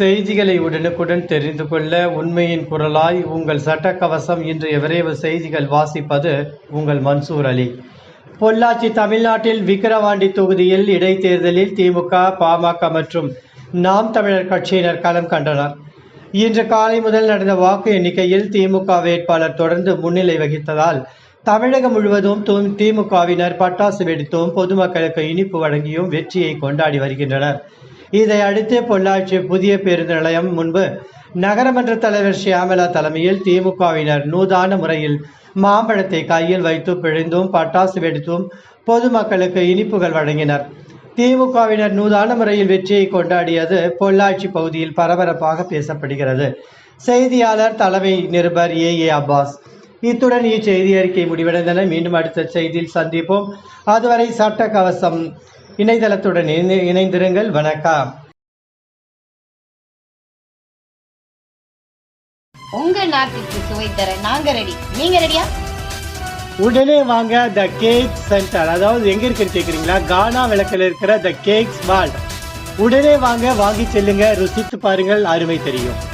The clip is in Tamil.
செய்திகளை உடனுக்குடன் தெரிந்து கொள்ள உண்மையின் குரலாய் உங்கள் சட்டக்கவசம் இன்றைய விரைவு செய்திகள் வாசிப்பது உங்கள் மன்சூர் அலி. பொள்ளாச்சி தமிழ்நாட்டில் விக்கிரவாண்டி தொகுதியில் இடைத்தேர்தலில் திமுக பாமக மற்றும் நாம் தமிழர் கட்சியினர் களம் கண்டனர். இன்று காலை முதல் நடந்த வாக்கு எண்ணிக்கையில் திமுக வேட்பாளர் தொடர்ந்து முன்னிலை வகித்ததால் தமிழகம் முழுவதும் திமுகவினர் பட்டாசு வெடித்தும் பொதுமக்களுக்கு இனிப்பு வழங்கியும் வெற்றியை கொண்டாடி வருகின்றனர். இதை அடுத்து பொள்ளாச்சி புதிய பேருந்து நிலையம் முன்பு நகரமன்ற தலைவர் ஷியாமலா தலைமையில் திமுகவினர் நூதான முறையில் மாம்பழத்தை கையில் வைத்து பிழிந்தும் பட்டாசு வெடித்தும் பொதுமக்களுக்கு இனிப்புகள் வழங்கினர். திமுகவினர் நூதான முறையில் வெற்றியை கொண்டாடியது பொள்ளாச்சி பகுதியில் பரபரப்பாக பேசப்படுகிறது. செய்தியாளர் தலைமை நிருபர் ஏ. ஏ. அப்பாஸ். இத்துடன் இச்செய்தி அறிக்கை முடிவடைந்தன. மீண்டும் அடுத்த செய்தியில் சந்திப்போம். அதுவரை சட்ட கவசம் இணையதளத்துடன் இணை- இணைந்திருங்கள். வணக்கம். உங்க நாக்குக்கு சுவை தர நாங்க ரெடி நீங்க ரெடியா உடனே வாங்க த கேக் சென்டர் அதாவது எங்க இருக்குன்னு கேக்குறீங்களா? கானா விளக்கில் இருக்கிற த கேக்ஸ் வால்ட் உடனே வாங்க வாங்கி செல்லுங்க. ருசித்து பாருங்கள். அருமை தெரியும்.